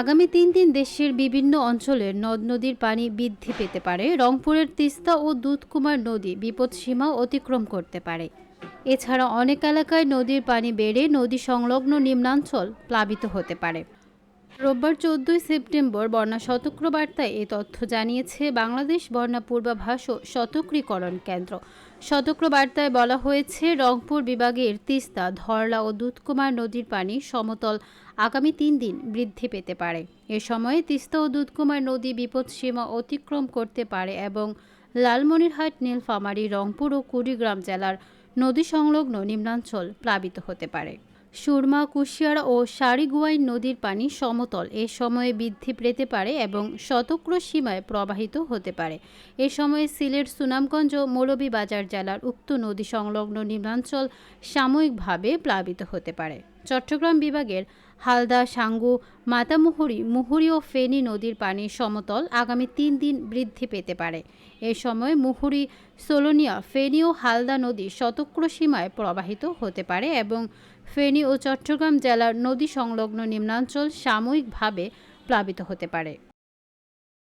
আগামী তিন দিন দেশের বিভিন্ন অঞ্চলের নদ নদীর পানি বৃদ্ধি পেতে পারে। রংপুরের তিস্তা ও দুধকুমার নদী বিপদসীমা অতিক্রম করতে পারে। এছাড়া অনেক এলাকায় নদীর পানি বেড়ে নদী সংলগ্ন নিম্নাঞ্চল প্লাবিত হতে পারে। রোববার চোদ্দই সেপ্টেম্বর বন্যা শতক্র বার্তায় এ তথ্য জানিয়েছে বাংলাদেশ বন্যা পূর্বাভাস ও শতক্রীকরণ কেন্দ্র। শতক্র বার্তায় বলা হয়েছে, রংপুর বিভাগের তিস্তা, ধরলা ও দুধকুমার নদীর পানি সমতল আগামী তিন দিন বৃদ্ধি পেতে পারে। এ সময়ে তিস্তা ও দুধকুমার নদী বিপদসীমা অতিক্রম করতে পারে এবং লালমনিরহাট, নীলফামারী, রংপুর ও কুড়িগ্রাম জেলার নদী সংলগ্ন নিম্নাঞ্চল প্লাবিত হতে পারে। সুরমা, কুশিয়ারা ও সারিগুয়াই নদীর পানি সমতল। এ সময়ে বৃদ্ধি পেতে পারে এবং শতক্র সীমায় প্রবাহিত হতে পারে। এ সময়ে সিলেট, সুনামগঞ্জ ও মৌলভীবাজার জেলার উক্ত নদী সংলগ্ন নিম্নাঞ্চল সাময়িকভাবে প্লাবিত হতে পারে। চট্টগ্রাম বিভাগের হালদা, সাঙ্গু, মাতামুহুরি, মুহুরি ও ফেনী নদীর পানি সমতল আগামী তিন দিন বৃদ্ধি পেতে পারে। এ সময় মুহুরি, সোলোনিয়া, ফেনী ও হালদা নদী শতক্র সীমায় প্রবাহিত হতে পারে এবং ফেনী ও চট্টগ্রাম জেলার নদী সংলগ্ন নিম্নাঞ্চল সাময়িকভাবে প্লাবিত হতে পারে।